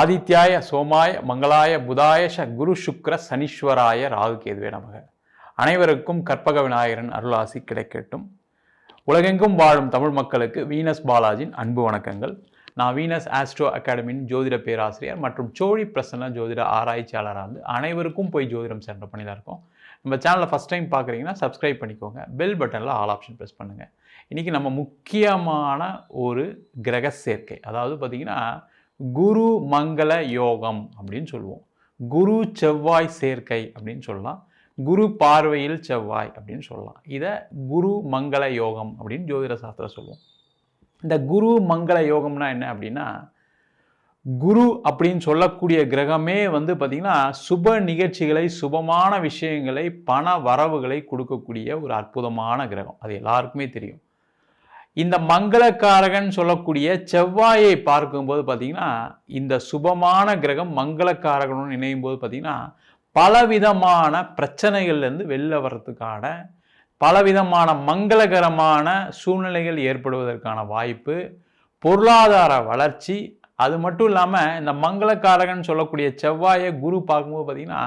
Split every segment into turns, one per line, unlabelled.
ஆதித்யாய சோமாய மங்களாய புதாய ச குரு சுக்ர சனீஸ்வராய ராகு கேதுவே நமக. அனைவருக்கும் கற்பக விநாயகரின் அருளாசி கிடைக்கட்டும். உலகெங்கும் வாழும் தமிழ் மக்களுக்கு வீனஸ் பாலாஜின் அன்பு வணக்கங்கள். நான் வீனஸ் ஆஸ்ட்ரோ அகாடமியின் ஜோதிட பேராசிரியர் மற்றும் சோழி பிரசன்ன ஜோதிட ஆராய்ச்சியாளராக இருந்து அனைவருக்கும் போய் ஜோதிடம் சென்ற பண்ணியில் இருக்கோம். நம்ம சேனலை ஃபஸ்ட் டைம் பார்க்குறீங்கன்னா சப்ஸ்கிரைப் பண்ணிக்கோங்க. பெல் பட்டனில் ஆல் ஆப்ஷன் ப்ரெஸ் பண்ணுங்கள் இன்றைக்கி நம்ம முக்கியமான ஒரு கிரக சேர்க்கை. அதாவது பார்த்திங்கன்னா குரு மங்கள யோகம் அப்படின்னு சொல்லுவோம். குரு செவ்வாய் சேர்க்கை அப்படின்னு சொல்லலாம். குரு பார்வையில் செவ்வாய் அப்படின்னு சொல்லலாம். இதை குரு மங்கள யோகம் அப்படின்னு ஜோதிட சாஸ்திரம் சொல்லுவோம். இந்த குரு மங்கள யோகம்னா என்ன அப்படின்னா குரு அப்படின்னு சொல்லக்கூடிய கிரகமே வந்து பார்த்திங்கன்னா சுப நிகழ்ச்சிகளை சுபமான விஷயங்களை பண வரவுகளை கொடுக்கக்கூடிய ஒரு அற்புதமான கிரகம். அது எல்லாருக்குமே தெரியும். இந்த மங்களக்காரகன் சொல்லக்கூடிய செவ்வாயை பார்க்கும்போது பார்த்தீங்கன்னா இந்த சுபமான கிரகம் மங்களக்காரகனும் இணையும் போது பார்த்திங்கன்னா பலவிதமான பிரச்சனைகள்லேருந்து வெளில வர்றதுக்கான பலவிதமான மங்களகரமான சூழ்நிலைகள் ஏற்படுவதற்கான வாய்ப்பு பொருளாதார வளர்ச்சி அது மட்டும் இல்லாமல் இந்த மங்களக்காரகன் சொல்லக்கூடிய செவ்வாயை குரு பார்க்கும்போது பார்த்திங்கன்னா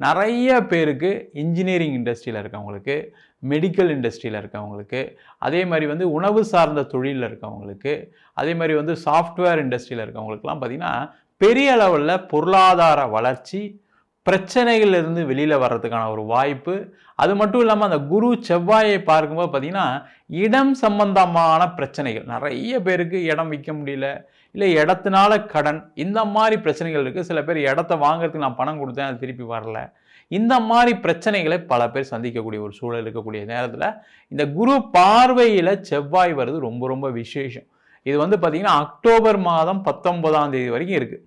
நிறைய பேருக்கு இன்ஜினியரிங் இண்டஸ்ட்ரியில் இருக்கவங்களுக்கு மெடிக்கல் இண்டஸ்ட்ரியில் இருக்கவங்களுக்கு அதே மாதிரி வந்து உணவு சார்ந்த தொழிலில் இருக்கவங்களுக்கு அதே மாதிரி வந்து சாஃப்ட்வேர் இண்டஸ்ட்ரியில் இருக்கவங்களுக்குலாம் பார்த்திங்கன்னா பெரிய அளவில் பொருளாதார வளர்ச்சி பிரச்சனைகள்லேருந்து வெளியில் வர்றதுக்கான ஒரு வாய்ப்பு. அது மட்டும் இல்லாமல் அந்த குரு செவ்வாயை பார்க்கும்போது பார்த்திங்கன்னா இடம் சம்பந்தமான பிரச்சனைகள். நிறைய பேருக்கு இடம் விற்க முடியல. இல்லை இடத்தினால கடன் இந்த மாதிரி பிரச்சனைகள் இருக்குது சில பேர் இடத்த வாங்குறதுக்கு நான் பணம் கொடுத்தேன் அது திருப்பி வரல. இந்த மாதிரி பிரச்சனைகளை பல பேர் சந்திக்கக்கூடிய ஒரு சூழல் இருக்கக்கூடிய நேரத்தில் இந்த குரு பார்வையில் செவ்வாய் வருது ரொம்ப ரொம்ப விசேஷம். இது வந்து பார்த்திங்கன்னா அக்டோபர் மாதம் பத்தொன்பதாம் தேதி வரைக்கும் இருக்குது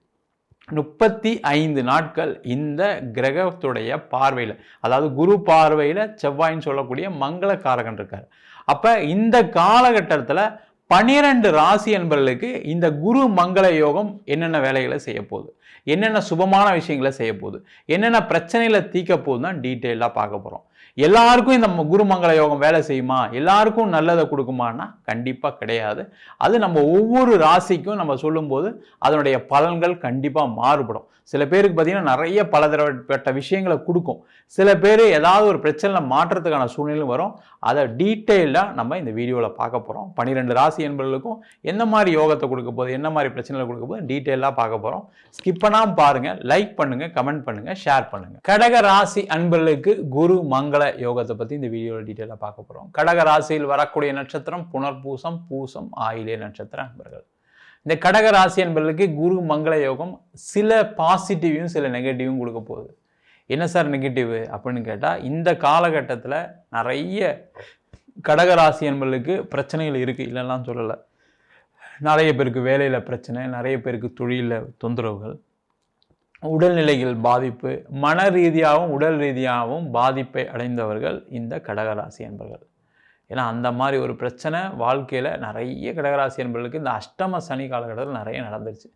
முப்பத்தி ஐந்து நாட்கள் இந்த கிரகத்துடைய பார்வையில் அதாவது குரு பார்வையில் செவ்வாயின்னு சொல்லக்கூடிய மங்கள காரகன் இருக்கார். அப்போ இந்த காலகட்டத்தில் பனிரெண்டு ராசி என்பர்களுக்கு இந்த குரு மங்கள யோகம் என்னென்ன வேலைகளை செய்ய போகுது? என்னென்ன சுபமான விஷயங்களை செய்ய போகுது? என்னென்ன பிரச்சனைகளை தீக்க போகுது தான் டீட்டெயிலாக பார்க்க போகிறோம் எல்லாருக்கும் இந்த குருமங்கள யோகம் வேலை செய்யுமா? எல்லாருக்கும் நல்லதை கொடுக்குமான்னா கண்டிப்பாக கிடையாது. அது நம்ம ஒவ்வொரு ராசிக்கும் நம்ம சொல்லும்போது அதனுடைய பலன்கள் கண்டிப்பாக மாறுபடும். சில பேருக்கு பார்த்தீங்கன்னா நிறைய பலதரப்பட்ட விஷயங்களை கொடுக்கும். சில பேர் ஏதாவது ஒரு பிரச்சனை மாற்றத்துக்கான சூழ்நிலையும் வரும். அதை டீட்டெயிலாக நம்ம இந்த வீடியோவில் பார்க்க போகிறோம் பன்னிரெண்டு ராசி என்பவர்களுக்கும் என்ன மாதிரி யோகத்தை கொடுக்க போகுது என்ன மாதிரி பிரச்சனைகளை கொடுக்க போகுது டீட்டெயிலாக பார்க்க போகிறோம் ஸ்கிப் பண்ணாமல் பாருங்கள் லைக் பண்ணுங்கள் கமெண்ட் பண்ணுங்கள் ஷேர் பண்ணுங்கள் கடக ராசி அன்பர்களுக்கு குரு மங்கள யோகத்தை பற்றி இந்த வீடியோவில் டீட்டெயிலாக பார்க்க போகிறோம் கடக ராசியில் வரக்கூடிய நட்சத்திரம் புனர்பூசம் பூசம் ஆயிலே நட்சத்திர அன்பர்கள். இந்த கடக ராசி என்பர்களுக்கு குரு மங்கள யோகம் சில பாசிட்டிவையும் சில நெகட்டிவும் கொடுக்க போகுது. என்ன சார் நெகட்டிவ் அப்படின்னு கேட்டால் இந்த காலகட்டத்தில் நிறைய கடகராசி என்பர்களுக்கு பிரச்சனைகள் இருக்குது இல்லைலாம் சொல்லலை. நிறைய பேருக்கு வேலையில் பிரச்சனை நிறைய பேருக்கு தொழிலில் தொந்தரவுகள் உடல்நிலைகள் பாதிப்பு மன ரீதியாகவும் உடல் ரீதியாகவும் பாதிப்பை அடைந்தவர்கள் இந்த கடகராசி என்பர்கள் ஏன்னா அந்த மாதிரி ஒரு பிரச்சனை வாழ்க்கையில் நிறைய கடகராசி என்பர்களுக்கு இந்த அஷ்டம சனி காலகட்டத்தில் நிறைய நடந்துருச்சு.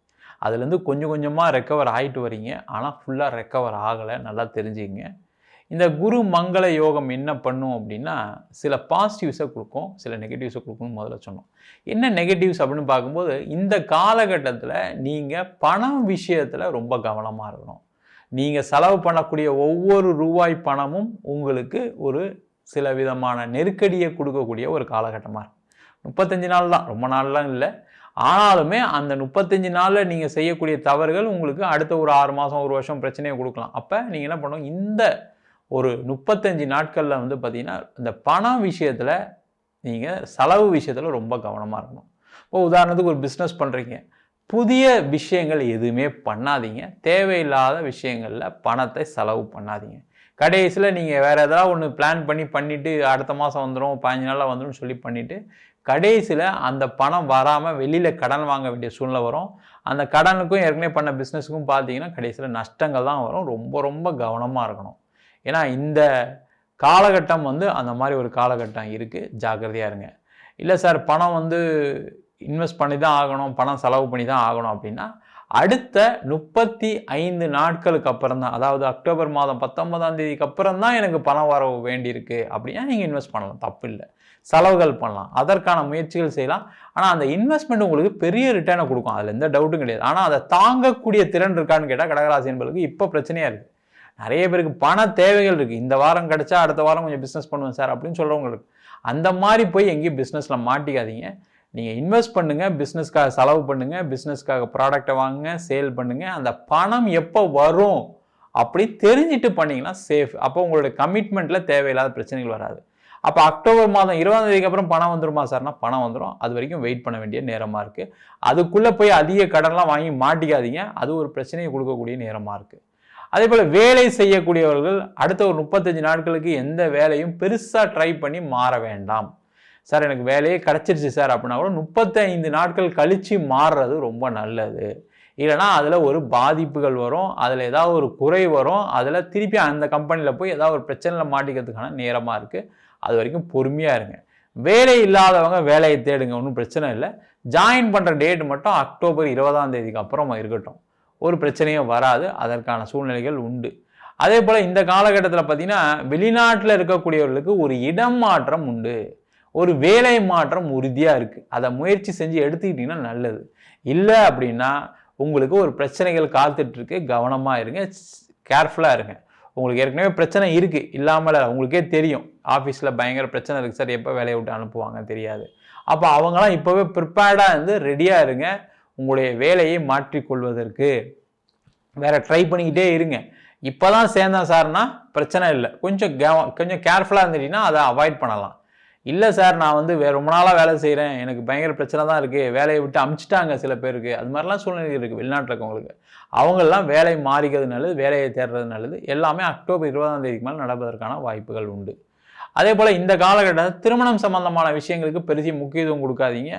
அதுலேருந்து கொஞ்சம் கொஞ்சமாக ரெக்கவர் ஆகிட்டு வரீங்க. ஆனால் ஃபுல்லாக ரெக்கவர் ஆகலை. நல்லா தெரிஞ்சுங்க இந்த குரு மங்கள யோகம் என்ன பண்ணும் அப்படின்னா சில பாசிட்டிவ்ஸை கொடுக்கும் சில நெகட்டிவ்ஸை கொடுக்கும்னு முதல்ல சொன்னோம். என்ன நெகட்டிவ்ஸ் அப்படின்னு பார்க்கும்போது இந்த காலகட்டத்தில் நீங்கள் பணம் விஷயத்தில் ரொம்ப கவனமாக இருக்கணும். நீங்கள் செலவு பண்ணக்கூடிய ஒவ்வொரு ரூபாய் பணமும் உங்களுக்கு ஒரு சில விதமான நெருக்கடியை கொடுக்கக்கூடிய ஒரு காலகட்டமாக இருக்கும் முப்பத்தஞ்சு நாள் தான் ரொம்ப நாள்லாம் இல்லை. ஆனாலுமே அந்த முப்பத்தஞ்சு நாளில் நீங்கள் செய்யக்கூடிய தவறுகள் உங்களுக்கு அடுத்த ஒரு ஆறு மாதம் ஒரு வருஷம் பிரச்சனையை கொடுக்கலாம். அப்போ நீங்கள் என்ன பண்ணுவோம் இந்த ஒரு முப்பத்தஞ்சு நாட்களில் வந்து பார்த்திங்கன்னா இந்த பணம் விஷயத்தில் நீங்கள் செலவு விஷயத்தில் ரொம்ப கவனமாக இருக்கணும். இப்போ உதாரணத்துக்கு ஒரு பிஸ்னஸ் பண்ணுறீங்க புதிய விஷயங்கள் எதுவுமே பண்ணாதீங்க. தேவையில்லாத விஷயங்களில் பணத்தை செலவு பண்ணாதீங்க. கடைசியில் நீங்கள் வேறு ஏதாவது ஒன்று பிளான் பண்ணி பண்ணிவிட்டு அடுத்த மாதம் வந்துடும் பதினஞ்சு நாளில் வந்துடும் சொல்லி பண்ணிவிட்டு கடைசியில் அந்த பணம் வராமல் வெளியில் கடன் வாங்க வேண்டிய சூழ்நிலை வரும். அந்த கடனுக்கும் ஏற்கனவே பண்ண பிஸ்னஸுக்கும் பார்த்தீங்கன்னா கடைசியில் நஷ்டங்கள் தான் வரும். ரொம்ப ரொம்ப கவனமாக இருக்கணும். ஏன்னா இந்த காலகட்டம் வந்து அந்த மாதிரி ஒரு காலகட்டம் இருக்குது ஜாக்கிரதையாக இருங்க. இல்லை சார் பணம் வந்து இன்வெஸ்ட் பண்ணி தான் ஆகணும் பணம் செலவு பண்ணி தான் ஆகணும் அப்படின்னா அடுத்த முப்பத்தி ஐந்து நாட்களுக்கு அப்புறம் தான் அதாவது அக்டோபர் மாதம் பத்தொன்பதாம் தேதிக்கு அப்புறம் தான் எனக்கு பணம் வர வேண்டியிருக்கு. அப்படின்னா நீங்கள் இன்வெஸ்ட் பண்ணலாம் தப்பு இல்லை செலவுகள் பண்ணலாம் அதற்கான முயற்சிகள் செய்யலாம். ஆனால் அந்த இன்வெஸ்ட்மெண்ட் உங்களுக்கு பெரிய ரிட்டர்னை கொடுக்கும். அதில் எந்த டவுட்டும் கிடையாது. ஆனால் அதை தாங்கக்கூடிய திறன் இருக்கான்னு கேட்டால் கடகராசி என்பதுக்கு இப்போ பிரச்சனையாக இருக்குது நிறைய பேருக்கு பண தேவைகள் இருக்குது இந்த வாரம் கிடச்சா அடுத்த வாரம் கொஞ்சம் பிஸ்னஸ் பண்ணுவேன் சார் அப்படின்னு சொல்கிறவங்களுக்கு அந்த மாதிரி போய் எங்கேயும் பிஸ்னஸில் மாட்டிக்காதீங்க. நீங்கள் இன்வெஸ்ட் பண்ணுங்கள் பிஸ்னஸ்க்காக செலவு பண்ணுங்கள் பிஸ்னஸ்க்காக ப்ராடக்டை வாங்குங்க சேல் பண்ணுங்கள் அந்த பணம் எப்போ வரும் அப்படி தெரிஞ்சுட்டு பண்ணிங்கன்னா சேஃப் அப்போ உங்களுடைய கமிட்மெண்ட்டில் தேவையில்லாத பிரச்சனைகள் வராது. அப்போ அக்டோபர் மாதம் இருபதாம் தேதிக்கு அப்புறம் பணம் வந்துருமா சார்னா பணம் வந்துடும் அது வரைக்கும் வெயிட் பண்ண வேண்டிய நேரமாக இருக்குது அதுக்குள்ளே போய் அதிக கடன்லாம் வாங்கி மாட்டிக்காதீங்க. அது ஒரு பிரச்சனையை கொடுக்கக்கூடிய நேரமாக இருக்குது அதே போல் வேலை செய்யக்கூடியவர்கள் அடுத்த ஒரு முப்பத்தஞ்சு நாட்களுக்கு எந்த வேலையும் பெருசாக ட்ரை பண்ணி மாற வேண்டாம். சார் எனக்கு வேலையே கிடச்சிருச்சு சார் அப்படின்னா கூட முப்பத்தைந்து நாட்கள் கழித்து மாறுறது ரொம்ப நல்லது. இல்லைனா அதில் ஒரு பாதிப்புகள் வரும் அதில் ஏதாவது ஒரு குறை வரும் அதில் திருப்பி அந்த கம்பெனியில் போய் ஏதாவது ஒரு பிரச்சனையில் மாட்டிக்கிறதுக்கான நேரமாக இருக்குது அது வரைக்கும் பொறுமையாக இருங்க. வேலை இல்லாதவங்க வேலையை தேடுங்க ஒன்றும் பிரச்சனை இல்லை. ஜாயின் பண்ணுற டேட் மட்டும் அக்டோபர் இருபதாம் தேதிக்கு அப்புறம் இருக்கட்டும். ஒரு பிரச்சனையும் வராது அதற்கான சூழ்நிலைகள் உண்டு. அதே போல் இந்த காலகட்டத்தில் பார்த்திங்கன்னா வெளிநாட்டில் இருக்கக்கூடியவர்களுக்கு ஒரு இடம் மாற்றம் உண்டு. ஒரு வேலை மாற்றம் உறுதியாக இருக்குது அதை முயற்சி செஞ்சு எடுத்துக்கிட்டிங்கன்னா நல்லது. இல்லை அப்படின்னா உங்களுக்கு ஒரு பிரச்சனைகள் காத்துட்ருக்கு. கவனமாக இருங்க. கேர்ஃபுல்லாக இருங்க. உங்களுக்கு ஏற்கனவே பிரச்சனை இருக்குது இல்லாமல் உங்களுக்கே தெரியும். ஆஃபீஸில் பயங்கர பிரச்சனை இருக்குது சார் எப்போ வேலையை விட்டு அனுப்புவாங்க தெரியாது. அப்போ அவங்களாம் இப்போவே ப்ரிப்பேர்டாக இருந்து ரெடியாக இருங்க. உங்களுடைய வேலையை மாற்றிக்கொள்வதற்கு. வேறு ட்ரை பண்ணிக்கிட்டே இருங்க. இப்போ தான் சேர்ந்தேன் சார்னா பிரச்சனை இல்லை. கொஞ்சம் கவ கொஞ்சம் கேர்ஃபுல்லாக இருந்துட்டீங்கன்னா அதை அவாய்ட் பண்ணலாம். இல்லை சார் நான் வந்து வேறு ரொம்ப நாளாக வேலை செய்கிறேன் எனக்கு பயங்கர பிரச்சனை தான் இருக்குது வேலையை விட்டு அமுச்சிட்டாங்க சில பேருக்கு. அது மாதிரிலாம் சூழ்நிலை இருக்குது வெளிநாட்டில் இருக்கவங்களுக்கு. அவங்கெல்லாம் வேலை மாறிக்கிறது நல்லது வேலையை தேடுறது நல்லது. எல்லாமே அக்டோபர் இருபதாம் தேதிக்கு மேலே நடப்பதற்கான வாய்ப்புகள் உண்டு. அதே போல் இந்த காலகட்டத்தில் திருமணம் சம்பந்தமான விஷயங்களுக்கு பெருசிய முக்கியத்துவம் கொடுக்காதீங்க.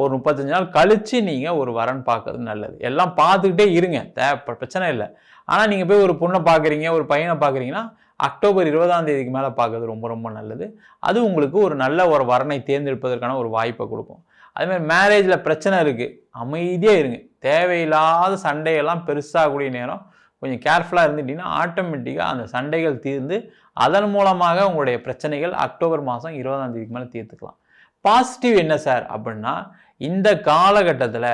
ஒரு முப்பத்தஞ்சு நாள் கழித்து நீங்கள் ஒரு வரன் பார்க்கறது நல்லது. எல்லாம் பார்த்துக்கிட்டே இருங்க. தேவை பிரச்சனை இல்லை. ஆனால் நீங்கள் போய் ஒரு பொண்ணை பார்க்குறீங்க ஒரு பையனை பார்க்குறீங்கன்னா அக்டோபர் இருபதாம் தேதிக்கு மேலே பார்க்கறது ரொம்ப ரொம்ப நல்லது. அது உங்களுக்கு ஒரு நல்ல ஒரு வரனை தேர்ந்தெடுப்பதற்கான ஒரு வாய்ப்பை கொடுக்கும். அதுமாதிரி மேரேஜில் பிரச்சனை இருக்குது அமைதியாக இருங்க. தேவையில்லாத சண்டையெல்லாம் பெருசாகக்கூடிய நேரம் கொஞ்சம் கேர்ஃபுல்லாக இருந்துட்டிங்கன்னா ஆட்டோமேட்டிக்காக அந்த சண்டைகள் தீர்ந்து அதன் மூலமாக உங்களுடைய பிரச்சனைகள் அக்டோபர் மாதம் இருபதாம் தேதிக்கு மேலே தீர்த்துக்கலாம். பாசிட்டிவ் என்ன சார் அப்படின்னா இந்த காலகட்டத்தில்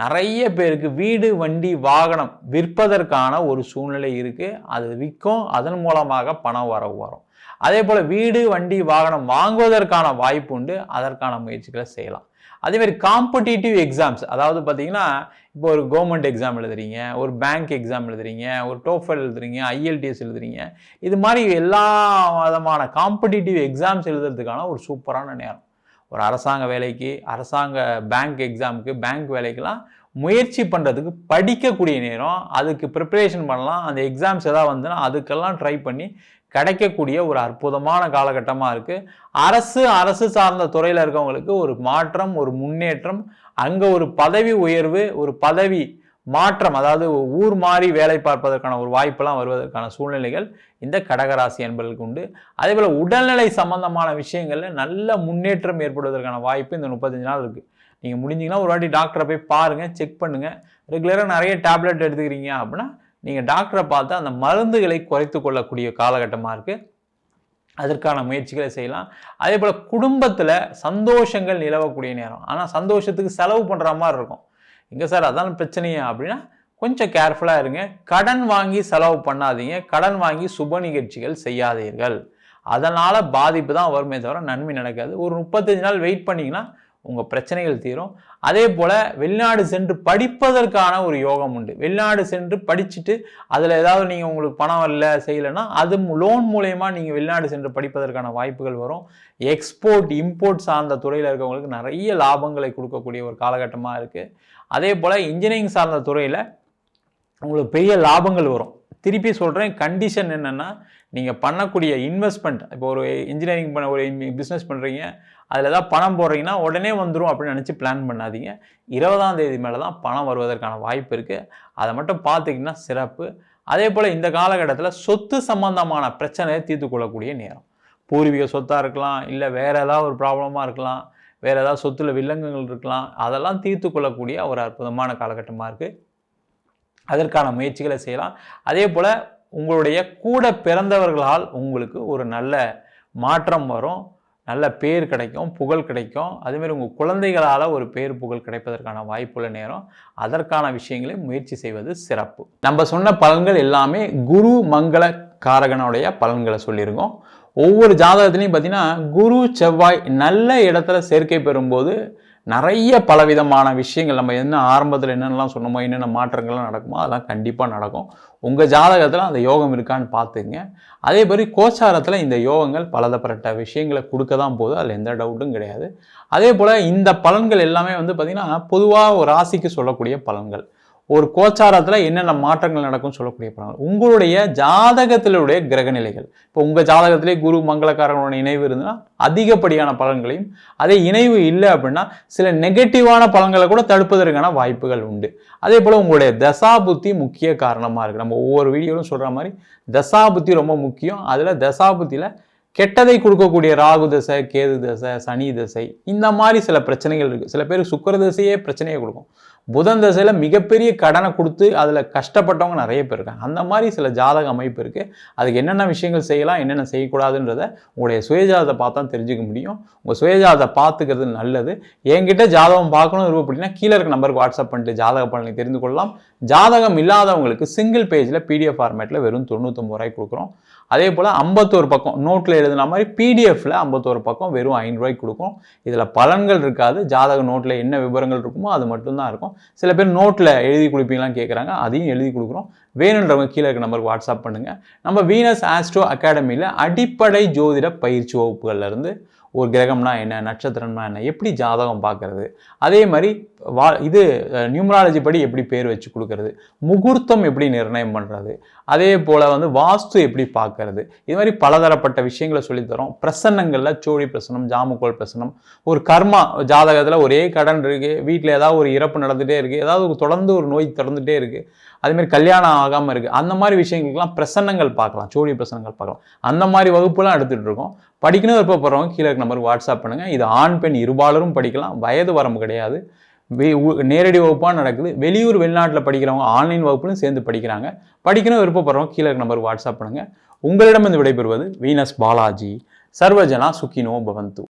நிறைய பேருக்கு வீடு வண்டி வாகனம் விற்பதற்கான ஒரு சூழ்நிலை இருக்குது அது விற்கும் அதன் மூலமாக பணம் வரவு வரும். அதே போல் வீடு வண்டி வாகனம் வாங்குவதற்கான வாய்ப்பு உண்டு. அதற்கான முயற்சிகளை செய்யலாம். அதேமாதிரி காம்படிட்டிவ் எக்ஸாம்ஸ் அதாவது பார்த்தீங்கன்னா இப்போ ஒரு கவர்மெண்ட் எக்ஸாம் எழுதுறீங்க ஒரு பேங்க் எக்ஸாம் எழுதுறீங்க ஒரு டோஃபல் எழுதுறீங்க ஐஎல்டிஎஸ் எழுதுறீங்க. இது மாதிரி எல்லா விதமான காம்படிட்டிவ் எக்ஸாம்ஸ் எழுதுறதுக்கான ஒரு சூப்பரான நேரம். ஒரு அரசாங்க வேலைக்கு அரசாங்க பேங்க் எக்ஸாமுக்கு பேங்க் வேலைக்கெலாம் முயற்சி பண்ணுறதுக்கு படிக்கக்கூடிய நேரம் அதுக்கு ப்ரிப்பரேஷன் பண்ணலாம். அந்த எக்ஸாம்ஸ் எதாவது வந்துன்னா அதுக்கெல்லாம் ட்ரை பண்ணி கிடைக்கக்கூடிய ஒரு அற்புதமான காலகட்டமாக இருக்குது அரசு அரசு சார்ந்த துறையில் இருக்கவங்களுக்கு ஒரு மாற்றம் ஒரு முன்னேற்றம் அங்கே ஒரு பதவி உயர்வு ஒரு பதவி மாற்றம் அதாவது ஊர் மாறி வேலை பார்ப்பதற்கான ஒரு வாய்ப்பெல்லாம் வருவதற்கான சூழ்நிலைகள் இந்த கடகராசி என்பதற்கு உண்டு. அதே போல் உடல்நிலை சம்பந்தமான விஷயங்களில் நல்ல முன்னேற்றம் ஏற்படுவதற்கான வாய்ப்பு இந்த முப்பத்தஞ்சு நாள் இருக்குது நீங்கள் முடிஞ்சிங்கன்னா ஒரு வாட்டி டாக்டரை போய் பாருங்கள் செக் பண்ணுங்கள் ரெகுலராக நிறைய டேப்லெட் எடுத்துக்கிறீங்க அப்படின்னா நீங்கள் டாக்டரை பார்த்து அந்த மருந்துகளை குறைத்து கொள்ளக்கூடிய காலகட்டமாக இருக்குது அதற்கான முயற்சிகளை செய்யலாம். அதே போல் குடும்பத்தில் சந்தோஷங்கள் நிலவக்கூடிய நேரம். ஆனால் சந்தோஷத்துக்கு செலவு பண்ணுற மாதிரி இருக்கும். எங்கே சார் அதான் பிரச்சனையா அப்படின்னா கொஞ்சம் கேர்ஃபுல்லாக இருங்க. கடன் வாங்கி செலவு பண்ணாதீங்க. கடன் வாங்கி சுப நிகழ்ச்சிகள் செய்யாதீர்கள். அதனால் பாதிப்பு தான் வருமே தவிர நன்மை நடக்காது. ஒரு முப்பத்தஞ்சு நாள் வெயிட் பண்ணிங்கன்னா உங்கள் பிரச்சனைகள் தீரும். அதே போல் வெளிநாடு சென்று படிப்பதற்கான ஒரு யோகம் உண்டு. வெளிநாடு சென்று படிச்சுட்டு அதில் ஏதாவது நீங்கள் உங்களுக்கு பணம் இல்லை செய்யலைன்னா அது லோன் மூலயமா நீங்கள் வெளிநாடு சென்று படிப்பதற்கான வாய்ப்புகள் வரும். எக்ஸ்போர்ட் இம்போர்ட் சார்ந்த துறையில் இருக்கவங்களுக்கு நிறைய லாபங்களை கொடுக்கக்கூடிய ஒரு காலகட்டமாக இருக்குது அதே போல் இன்ஜினியரிங் சார்ந்த துறையில் உங்களுக்கு பெரிய லாபங்கள் வரும். திருப்பி சொல்கிறேன் கண்டிஷன் என்னென்னா நீங்கள் பண்ணக்கூடிய இன்வெஸ்ட்மெண்ட் இப்போ ஒரு இன்ஜினியரிங் பண்ண ஒரு பிஸ்னஸ் பண்ணுறீங்க அதில் ஏதாவது பணம் போடுறீங்கன்னா உடனே வந்துடும் அப்படின்னு நினச்சி பிளான் பண்ணாதீங்க. இருபதாம் தேதி மேலே தான் பணம் வருவதற்கான வாய்ப்பு இருக்குது அதை மட்டும் பார்த்திங்கன்னா சிறப்பு. அதே போல் இந்த காலகட்டத்தில் சொத்து சம்பந்தமான பிரச்சனையை தீர்த்து கொள்ளக்கூடிய நேரம். பூர்வீக சொத்தாக இருக்கலாம் இல்லை வேறு ஏதாவது ஒரு ப்ராப்ளமாக இருக்கலாம். வேறு ஏதாவது சொத்தில் வில்லங்கங்கள் இருக்கலாம் அதெல்லாம் தீர்த்து கொள்ளக்கூடிய ஒரு அற்புதமான காலகட்டமாக இருக்குது அதற்கான முயற்சிகளை செய்யலாம். அதே போல் உங்களுடைய கூட பிறந்தவர்களால் உங்களுக்கு ஒரு நல்ல மாற்றம் வரும் நல்ல பேர் கிடைக்கும் புகழ் கிடைக்கும். அதேமாரி உங்கள் குழந்தைகளால் ஒரு பேர் புகழ் கிடைப்பதற்கான வாய்ப்புள்ள நேரம். அதற்கான விஷயங்களை முயற்சி செய்வது சிறப்பு. நம்ம சொன்ன பலன்கள் எல்லாமே குரு மங்கள காரகனுடைய பலன்களை சொல்லியிருக்கோம். ஒவ்வொரு ஜாதகத்துலையும் பார்த்தீங்கன்னா குரு செவ்வாய் நல்ல இடத்துல சேர்க்கை பெறும்போது நிறைய பலவிதமான விஷயங்கள் நம்ம என்ன ஆரம்பத்தில் என்னென்னலாம் சொன்னோமோ என்னென்ன மாற்றங்கள்லாம் நடக்குமோ அதெல்லாம் கண்டிப்பாக நடக்கும். உங்கள் ஜாதகத்தில் அந்த யோகம் இருக்கான்னு பார்த்துங்க. அதே மாதிரி கோச்சாரத்தில் இந்த யோகங்கள் பலதப்பட்ட விஷயங்களை கொடுக்க தான் போகுது. அதில் எந்த டவுட்டும் கிடையாது. அதே போல் இந்த பலன்கள் எல்லாமே வந்து பார்த்திங்கன்னா பொதுவாக ஒரு ராசிக்கு சொல்லக்கூடிய பலன்கள். ஒரு கோச்சாரத்தில் என்னென்ன மாற்றங்கள் நடக்கும்னு சொல்லக்கூடிய பலன்கள் உங்களுடைய ஜாதகத்திலுடைய கிரகநிலைகள். இப்போ உங்கள் ஜாதகத்திலே குரு மங்களக்காரங்களோட இணைவு இருந்ததுன்னா அதிகப்படியான பலன்களையும் அதே இணைவு இல்லை அப்படின்னா சில நெகட்டிவான பலன்களை கூட தடுப்பதற்கான வாய்ப்புகள் உண்டு. அதே போல் உங்களுடைய தசாபுத்தி முக்கிய காரணமாக இருக்குது நம்ம ஒவ்வொரு வீடியோவிலும் சொல்கிற மாதிரி தசாபுத்தி ரொம்ப முக்கியம். அதில் தசாபுத்தியில் கெட்டதை கொடுக்கக்கூடிய ராகு தசை கேது தசை சனி தசை இந்த மாதிரி சில பிரச்சனைகள் இருக்குது சில பேர் சுக்கர தசையே பிரச்சனையை கொடுக்கும். புதன் தசையில் மிகப்பெரிய கடனை கொடுத்து அதில் கஷ்டப்பட்டவங்க நிறைய பேர் இருக்காங்க. அந்த மாதிரி சில ஜாதக அமைப்பு இருக்குது அதுக்கு என்னென்ன விஷயங்கள் செய்யலாம் என்னென்ன செய்யக்கூடாதுன்றத உங்களுடைய சுயஜாதத்தை பார்த்தா தெரிஞ்சுக்க முடியும். உங்கள் சுயஜாதத்தை பார்த்துக்கிறது நல்லது. என்கிட்ட ஜாதகம் பார்க்கணும் இருக்கும் அப்படின்னா கீழே இருக்க நம்பருக்கு வாட்ஸ்அப் பண்ணிட்டு ஜாதக பலனை தெரிந்து கொள்ளலாம். ஜாதகம் இல்லாதவங்களுக்கு சிங்கிள் பேஜில் பிடிஎஃப் ஃபார்மேட்டில் வெறும் தொண்ணூத்தொம்பது ரூபாய்க்கு கொடுக்குறோம். அதே போல் ஐம்பத்தோரு பக்கம் நோட்டில் எழுதுன மாதிரி பிடிஎஃபில் ஐம்பத்தோரு பக்கம் வெறும் ஐநூறுரூவாய்க்கு கொடுக்கும் இதில் பலன்கள் இருக்காது. ஜாதக நோட்டில் என்ன விவரங்கள் இருக்குமோ அது மட்டும்தான் இருக்கும். சில பேர் நோட்டில் எழுதி கொடுப்பீங்களான்னு கேட்குறாங்க அதையும் எழுதி கொடுக்குறோம். வேணுன்றவங்க கீழே இருக்க நம்பருக்கு வாட்ஸ்அப் பண்ணுங்கள் நம்ம வீனஸ் ஆஸ்ட்ரோ அகாடமியில் அடிப்படை ஜோதிட பயிற்சி வகுப்புகள்ல இருந்து ஒரு கிரகம்னா என்ன நட்சத்திரம்னா என்ன எப்படி ஜாதகம் பார்க்குறது? அதே மாதிரி வா இது நியூமராலஜி படி எப்படி பேர் வச்சு கொடுக்கறது? முகூர்த்தம் எப்படி நிர்ணயம் பண்ணுறது அதே போல் வந்து வாஸ்து எப்படி பார்க்கறது? இது மாதிரி பலதரப்பட்ட விஷயங்களை சொல்லித்தரோம் பிரசன்னங்களில் சோழி பிரசனம் ஜாமுக்கோள் பிரசனம் ஒரு கர்மா ஜாதகத்தில் ஒரே கடன் இருக்குது வீட்டில் ஏதாவது ஒரு இறப்பு நடந்துகிட்டே இருக்குது ஏதாவது ஒரு தொடர்ந்து ஒரு நோய் தொடர்ந்துகிட்டே இருக்குது அதேமாரி கல்யாணம் ஆகாமல் இருக்குது அந்த மாதிரி விஷயங்களுக்கெல்லாம் பிரசன்னங்கள் பார்க்கலாம். சோழி பிரசனங்கள் பார்க்கலாம். அந்த மாதிரி வகுப்புலாம் எடுத்துகிட்டு இருக்கோம். படிக்கணும் விருப்பப்படுறவங்க கீழே இருக்க நம்பருக்கு வாட்ஸ்அப் பண்ணுங்கள் இது ஆண் பெண் இருபாலரும் படிக்கலாம். வயது வரம்பு கிடையாது. உ- நேரடி வகுப்பாக நடக்குது. வெளியூர் வெளிநாட்டில் படிக்கிறவங்க ஆன்லைன் வகுப்புலையும் சேர்ந்து படிக்கிறாங்க. படிக்கணும் விருப்பப்படுறவங்க கீழே இருக்க நம்பருக்கு வாட்ஸ்அப் பண்ணுங்கள் உங்களிடம் விடைபெறுவது வீனஸ் பாலாஜி. சர்வஜனா சுக்கினோ பவந்து.